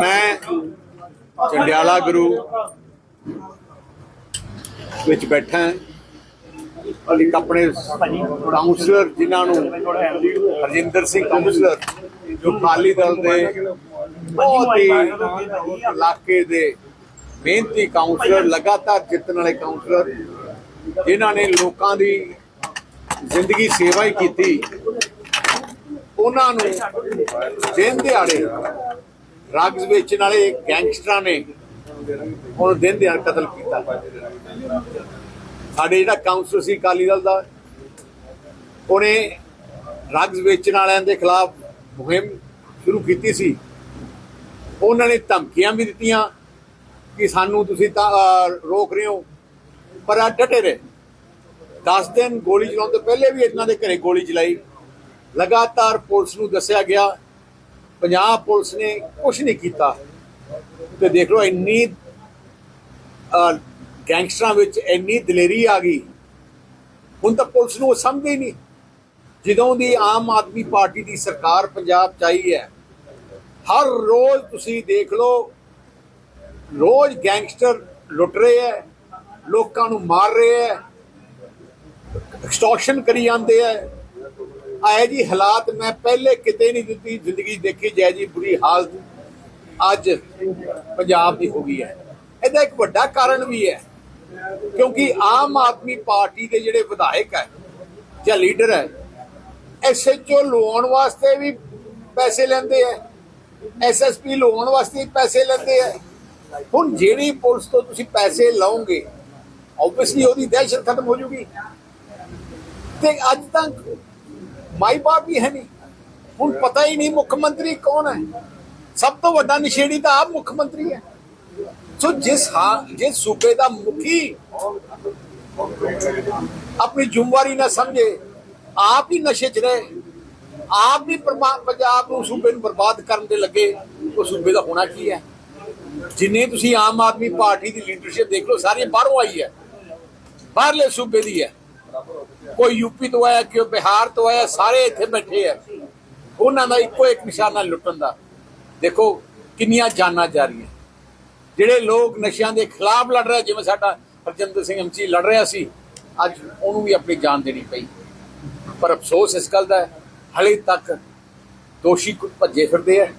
ਮੈਂ ਚੰਡਿਆਲਾ ਗੁਰੂ ਵਿੱਚ ਬੈਠਾ ਹਾਂ। ਆਪਣੇ ਕਾਉਂਸਲਰ ਜਿਨ੍ਹਾਂ ਨੂੰ ਹਰਜਿੰਦਰ ਸਿੰਘ ਕਾਉਂਸਲਰ ਜੋ ਅਕਾਲੀ ਦਲ ਦੇ ਬਹੁਤ ਹੀ ਇਲਾਕੇ ਦੇ ਮਿਹਨਤੀ ਕਾਉਂਸਲਰ ਲਗਾਤਾਰ ਜਿੱਤਣ ਵਾਲੇ ਕਾਉਂਸਲਰ ਜਿਨ੍ਹਾਂ ਨੇ ਲੋਕਾਂ ਦੀ ਜ਼ਿੰਦਗੀ ਸੇਵਾ ਹੀ ਕੀਤੀ। ਉਹਨਾਂ ਨੂੰ ਦਿਨ ਦਿਹਾੜੇ ਡਰੱਗਸ ਵੇਚਣ ਵਾਲੇ ਗੈਂਗਸਟਰਾਂ ਨੇ ਉਹਨੂੰ ਦਿਨ ਦਿਹਾੜੇ ਕਤਲ ਕੀਤਾ। ਸਾਡੇ ਜਿਹੜਾ ਕਾਉਂਸਲ ਸੀ ਅਕਾਲੀ ਦਲ ਦਾ, ਉਹਨੇ ਡਰੱਗਸ ਵੇਚਣ ਵਾਲਿਆਂ ਦੇ ਖਿਲਾਫ ਮੁਹਿੰਮ ਸ਼ੁਰੂ ਕੀਤੀ ਸੀ। ਉਹਨਾਂ ਨੇ ਧਮਕੀਆਂ ਵੀ ਦਿੱਤੀਆਂ ਕਿ ਸਾਨੂੰ ਤੁਸੀਂ ਤਾਂ ਰੋਕ ਰਹੇ ਹੋ, ਪਰ ਆ ਡਟੇ ਰਹੇ। 10 ਦਿਨ ਗੋਲੀ ਚਲਾਉਣ ਤੋਂ ਪਹਿਲੇ ਵੀ ਇਹਨਾਂ ਦੇ ਘਰੇ ਗੋਲੀ ਚਲਾਈ। ਲਗਾਤਾਰ ਪੁਲਿਸ ਨੂੰ ਦੱਸਿਆ ਗਿਆ ਪੰਜਾਬ ਪੁਲਿਸ ਨੇ ਕੁਝ ਨਹੀਂ ਕੀਤਾ। ਤੇ ਦੇਖ ਲਓ ਇੰਨੀ ਗੈਂਗਸਟਰਾਂ ਵਿੱਚ ਇੰਨੀ ਦਲੇਰੀ ਆ ਗਈ। ਹੁਣ ਤਾਂ ਪੁਲਿਸ ਨੂੰ ਉਹ ਸਮਝਦੇ ਹੀ ਨਹੀਂ। ਜਦੋਂ ਦੀ ਆਮ ਆਦਮੀ ਪਾਰਟੀ ਦੀ ਸਰਕਾਰ ਪੰਜਾਬ ਚ ਆਈ ਹੈ, ਹਰ ਰੋਜ਼ ਤੁਸੀਂ ਦੇਖ ਲਓ, ਰੋਜ਼ ਗੈਂਗਸਟਰ ਲੁੱਟ ਰਹੇ ਹੈ, ਲੋਕਾਂ ਨੂੰ ਮਾਰ ਰਹੇ ਹੈ, ਐਕਸਟੋਰਸ਼ਨ ਕਰੀ ਜਾਂਦੇ ਹੈ। ਆਏ ਜੀ ਹਾਲਾਤ ਮੈਂ ਪਹਿਲੇ ਕਿਤੇ ਨਹੀਂ ਦਿੱਤੀ, ਜ਼ਿੰਦਗੀ ਦੇਖੀ ਜੈ ਜੀ ਬੁਰੀ ਹਾਲਤ ਅੱਜ ਪੰਜਾਬ ਦੀ ਹੋ ਗਈ ਹੈ। ਇਹਦਾ ਇੱਕ ਵੱਡਾ ਕਾਰਨ ਵੀ ਹੈ, ਕਿਉਂਕਿ ਆਮ ਆਦਮੀ ਪਾਰਟੀ ਦੇ ਜਿਹੜੇ ਵਿਧਾਇਕ ਹੈ ਜਾਂ ਲੀਡਰ ਹੈ ਐਸਐਚਓ ਲਵਾਉਣ ਵਾਸਤੇ ਵੀ ਪੈਸੇ ਲੈਂਦੇ ਹੈ ਐਸਐਸਪੀ ਲਵਾਉਣ ਵਾਸਤੇ ਪੈਸੇ ਲੈਂਦੇ ਹੈ। ਹੁਣ ਜਿਹੜੀ ਪੁਲਿਸ ਤੋਂ ਤੁਸੀਂ ਪੈਸੇ ਲਓਗੇ ਆਬਵੀਅਸਲੀ ਉਹਦੀ ਦਹਿਸ਼ਤ ਖਤਮ ਹੋ ਜੂਗੀ। ਤੇ ਅੱਜ ਤੱਕ ਮਾਈ ਬਾਪ ਵੀ ਹੈ ਨਹੀਂ। ਹੁਣ ਪਤਾ ਹੀ ਨਹੀਂ ਮੁੱਖ ਮੰਤਰੀ ਕੌਣ ਹੈ। ਸਭ ਤੋਂ ਵੱਡਾ ਨਿਸ਼ੇੜੀ ਤਾਂ ਆਪ ਮੁੱਖ ਮੰਤਰੀ ਹੈ। ਸੋ ਜਿਸ ਹਾਂ ਜਿਸ ਸੂਬੇ ਦਾ ਮੁਖੀ ਆਪਣੀ ਜ਼ਿੰਮੇਵਾਰੀ ਨਾ ਸਮਝੇ, ਆਪ ਹੀ ਨਸ਼ੇ 'ਚ ਰਹੇ, ਆਪ ਵੀ ਪੰਜਾਬ ਨੂੰ ਸੂਬੇ ਨੂੰ ਬਰਬਾਦ ਕਰਨ ਦੇ ਲੱਗੇ, ਉਹ ਸੂਬੇ ਦਾ ਹੋਣਾ ਕੀ ਹੈ? ਜਿੰਨੇ ਤੁਸੀਂ ਆਮ ਆਦਮੀ ਪਾਰਟੀ ਦੀ ਲੀਡਰਸ਼ਿਪ ਦੇਖ ਲਓ ਸਾਰੀ ਬਾਹਰੋਂ ਆਈ ਹੈ। ਬਾਹਰਲੇ ਸੂਬੇ ਦੀ ਹੈ। ਕੋਈ ਯੂਪੀ ਤੋਂ ਆਇਆ ਕੋਈ ਬਿਹਾਰ ਤੋਂ ਆਇਆ ਸਾਰੇ ਇੱਥੇ ਬੈਠੇ ਆ। ਉਹਨਾਂ ਦਾ ਇੱਕੋ ਇੱਕ ਨਿਸ਼ਾਨਾ ਲੁੱਟਣ ਦਾ। ਦੇਖੋ ਕਿੰਨੀਆਂ ਜਾਨਾਂ ਜਾ ਰਹੀਆਂ। ਜਿਹੜੇ ਲੋਕ ਨਸ਼ਿਆਂ ਦੇ ਖਿਲਾਫ ਲੜ ਰਹੇ ਜਿਵੇਂ ਸਾਡਾ ਹਰਜਿੰਦਰ ਸਿੰਘ ਐਮਸੀ ਲੜ ਰਿਹਾ ਸੀ ਅੱਜ ਉਹਨੂੰ ਵੀ ਆਪਣੀ ਜਾਨ ਦੇਣੀ ਪਈ। ਪਰ ਅਫਸੋਸ ਇਸ ਗੱਲ ਦਾ ਹੈ, ਹਲੇ ਤੱਕ ਦੋਸ਼ੀ ਕੁ- ਭੱਜੇ ਫਿਰਦੇ ਆ।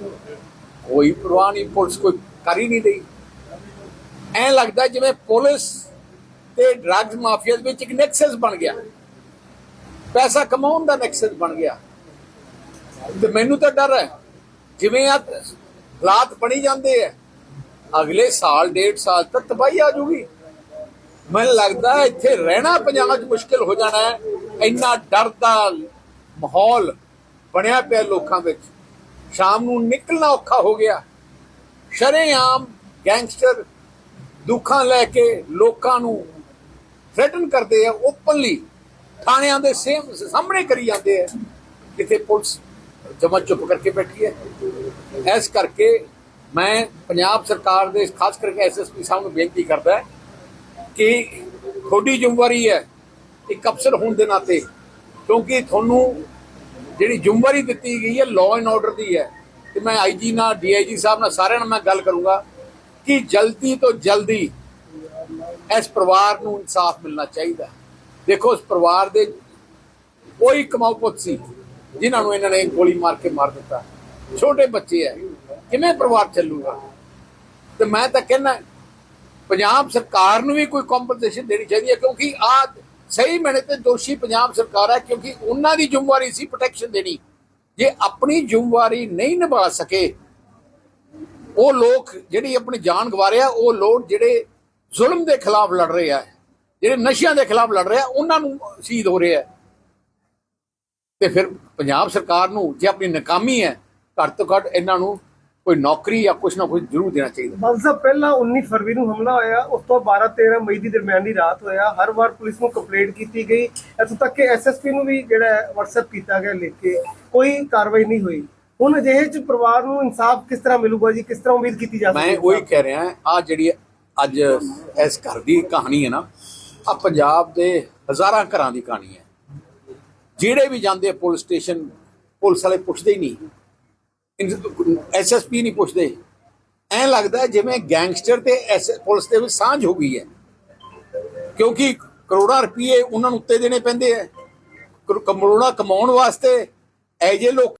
ਕੋਈ ਪਰਵਾਹ ਨਹੀਂ ਪੁਲਿਸ ਕੋਈ ਕਰ ਹੀ ਨਹੀਂ ਰਹੀ। ਐ ਲੱਗਦਾ ਜਿਵੇਂ ਪੁਲਿਸ ਤੇ ਡਰੱਗਸ ਮਾਫੀਆ ਦੇ ਵਿੱਚ ਇੱਕ ਨੈਕਸਸ ਬਣ ਗਿਆ। ਪੈਸਾ ਕਮਾਉਣ ਦਾ ਨੈਕਸਸ ਬਣ ਗਿਆ। ਤੇ ਮੈਨੂੰ ਤਾਂ ਡਰ ਹੈ। ਜਿਵੇਂ ਆ ਹਾਲਾਤ ਬਣੀ ਜਾਂਦੇ ਆ ਅਗਲੇ ਸਾਲ, ਡੇਢ ਸਾਲ ਤੱਕ ਤਬਾਹੀ ਆ ਜੂਗੀ। ਮੈਨੂੰ ਲੱਗਦਾ ਇੱਥੇ ਰਹਿਣਾ ਪੰਜਾਬ 'ਚ ਮੁਸ਼ਕਿਲ ਹੋ ਜਾਣਾ ਹੈ। ਇੰਨਾ ਡਰ ਦਾ ਮਾਹੌਲ ਬਣਿਆ ਪਿਆ ਲੋਕਾਂ ਵਿੱਚ। ਸ਼ਾਮ ਨੂੰ ਨਿਕਲਣਾ ਔਖਾ ਹੋ ਗਿਆ। ਸ਼ਰੇਆਮ ਗੈਂਗਸਟਰ ਦੁੱਖਾਂ ਲੈ ਕੇ ਲੋਕਾਂ ਨੂੰ ਥ੍ਰੈਟਨ ਕਰਦੇ ਆ ਓਪਨਲੀ ਥਾਣਿਆਂ ਦੇ ਸੇਮ ਸਾਹਮਣੇ ਕਰੀ ਜਾਂਦੇ ਆ ਕਿਤੇ ਪੁਲਿਸ ਜਮਾ ਚੁੱਪ ਕਰਕੇ ਬੈਠੀ ਹੈ। ਇਸ ਕਰਕੇ ਮੈਂ ਪੰਜਾਬ ਸਰਕਾਰ ਦੇ, ਖਾਸ ਕਰਕੇ ਐਸਐਸਪੀ ਸਾਹਿਬ ਨੂੰ ਬੇਨਤੀ ਕਰਦਾ ਕਿ ਤੁਹਾਡੀ ਜ਼ਿੰਮੇਵਾਰੀ ਹੈ ਇੱਕ ਅਫਸਰ ਹੋਣ ਦੇ ਨਾਤੇ, ਕਿਉਂਕਿ ਤੁਹਾਨੂੰ ਜਿਹੜੀ ਜ਼ਿੰਮੇਵਾਰੀ ਦਿੱਤੀ ਗਈ ਹੈ ਲਾਅ ਐਂਡ ਆਰਡਰ ਦੀ ਹੈ। ਤੇ ਮੈਂ ਆਈਜੀ ਨਾਲ ਡੀਆਈਜੀ ਸਾਹਿਬ ਨਾਲ ਸਾਰਿਆਂ ਨਾਲ ਮੈਂ ਗੱਲ ਕਰੂੰਗਾ ਕਿ ਜਲਦੀ ਤੋਂ ਜਲਦੀ ਇਸ ਪਰਿਵਾਰ ਨੂੰ ਇਨਸਾਫ ਮਿਲਣਾ ਚਾਹੀਦਾ ਦੇਖੋ ਉਸ ਪਰਿਵਾਰ ਦੇ ਕੋਈ ਕਮਾਊ ਪੁੱਤ ਸੀ ਜਿਨ੍ਹਾਂ ਨੂੰ ਇਹਨਾਂ ਨੇ ਗੋਲੀ ਮਾਰ ਕੇ ਮਾਰ ਦਿੱਤਾ। ਛੋਟੇ ਬੱਚੇ ਐ, ਕਿਵੇਂ ਪਰਿਵਾਰ ਚੱਲੂਗਾ? ਤੇ ਮੈਂ ਤਾਂ ਕਹਿੰਦਾ, ਪੰਜਾਬ ਸਰਕਾਰ ਨੂੰ ਵੀ ਕੋਈ ਕੰਪਨਸੇਸ਼ਨ ਦੇਣੀ ਚਾਹੀਦੀ ਹੈ, ਕਿਉਂਕਿ ਆ ਸਹੀ ਮੈਨੇ ਤੇ ਦੋਸ਼ੀ ਪੰਜਾਬ ਸਰਕਾਰ ਹੈ, ਕਿਉਂਕਿ ਉਹਨਾਂ ਦੀ ਜ਼ਿੰਮੇਵਾਰੀ ਸੀ ਪ੍ਰੋਟੈਕਸ਼ਨ ਦੇਣੀ। ਜੇ ਆਪਣੀ ਜ਼ਿੰਮੇਵਾਰੀ ਨਹੀਂ ਨਿਭਾ ਸਕੇ, ਉਹ ਲੋਕ ਜਿਹੜੀ ਆਪਣੀ ਜਾਨ ਗਵਾ ਰਿਹਾ ਉਹ ਲੋਕ ਜਿਹੜੇ ਜ਼ੁਲਮ ਦੇ ਖਿਲਾਫ ਲੜ ਰਹੇ ਆ ਜਿਹੜੇ ਨਸ਼ਿਆਂ ਦੇ ਖਿਲਾਫ ਲੜ ਰਹੇ ਆ ਉਹਨਾਂ ਨੂੰ ਸ਼ਹੀਦ ਹੋ ਰਹੇ ਆ। ਤੇ ਫਿਰ ਪੰਜਾਬ ਸਰਕਾਰ ਨੂੰ ਜੇ ਆਪਣੀ ਨਾਕਾਮੀ ਹੈ ਘੱਟ ਤੋਂ ਘੱਟ ਇਹਨਾਂ ਨੂੰ ਕੋਈ ਨੌਕਰੀ ਜਾਂ ਕੁਝ ਨਾ ਕੁਝ ਜ਼ਰੂਰ ਦੇਣਾ ਚਾਹੀਦਾ। ਸਾਹਿਬ ਪਹਿਲਾਂ 19 ਫਰਵਰੀ ਨੂੰ ਹਮਲਾ ਹੋਇਆ ਉਸ ਤੋਂ 12 13 ਮਈ ਦੀ ਦਰਮਿਆਨ ਦੀ ਰਾਤ ਹੋਇਆ। ਹਰ ਵਾਰ ਪੁਲਿਸ ਨੂੰ ਕੰਪਲੇਂਟ ਕੀਤੀ ਗਈ। ਇੱਥੋਂ ਤੱਕ ਕਿ ਐਸਐਸਪੀ ਨੂੰ ਵੀ ਜਿਹੜਾ WhatsApp ਕੀਤਾ ਗਿਆ ਲਿਖ ਕੇ। ਕੋਈ ਕਾਰਵਾਈ ਨਹੀਂ ਹੋਈ। ਹੁਣ ਅਜਿਹੇ ਚ ਪਰਿਵਾਰ ਨੂੰ ਇਨਸਾਫ ਕਿਸ ਤਰ੍ਹਾਂ ਮਿਲੂਗਾ ਜੀ? ਕਿਸ ਤਰ੍ਹਾਂ ਉਮੀਦ ਕੀਤੀ ਜਾ ਸਕਦੀ ਮੈਂ ਹੈ ਉਹੀ ਕਹਿ ਰਿਹਾ ਆ ਜਿਹੜੀ ਅੱਜ ਇਸ ਘਰ ਦੀ ਕਹਾਣੀ ਹੈ ਨਾ ਆ ਪੰਜਾਬ ਦੇ ਹਜ਼ਾਰਾਂ ਘਰਾਂ ਦੀ ਕਹਾਣੀ ਹੈ। ਜਿਹੜੇ ਵੀ ਜਾਂਦੇ ਪੁਲਿਸ ਸਟੇਸ਼ਨ, ਪੁਲਿਸ ਵਾਲੇ ਪੁੱਛਦੇ ਹੀ ਨਹੀਂ। ਐਸਐਸਪੀ ਨਹੀਂ ਪੁੱਛਦੇ। ਐਂ ਲੱਗਦਾ ਜਿਵੇਂ ਗੈਂਗਸਟਰ ਤੇ ਐਸ ਪੁਲਿਸ ਦੇ ਵਿੱਚ ਸਾਂਝ ਹੋ ਗਈ ਹੈ। ਕਿਉਂਕਿ ਕਰੋੜਾਂ ਰੁਪਏ ਉਹਨਾਂ ਨੂੰ ਉੱਤੇ ਦੇਣੇ ਪੈਂਦੇ ਆ ਕਰੋ- ਕਰੋੜਾਂ ਕਮਾਉਣ ਵਾਸਤੇ ਐਜੇ ਲੋਕ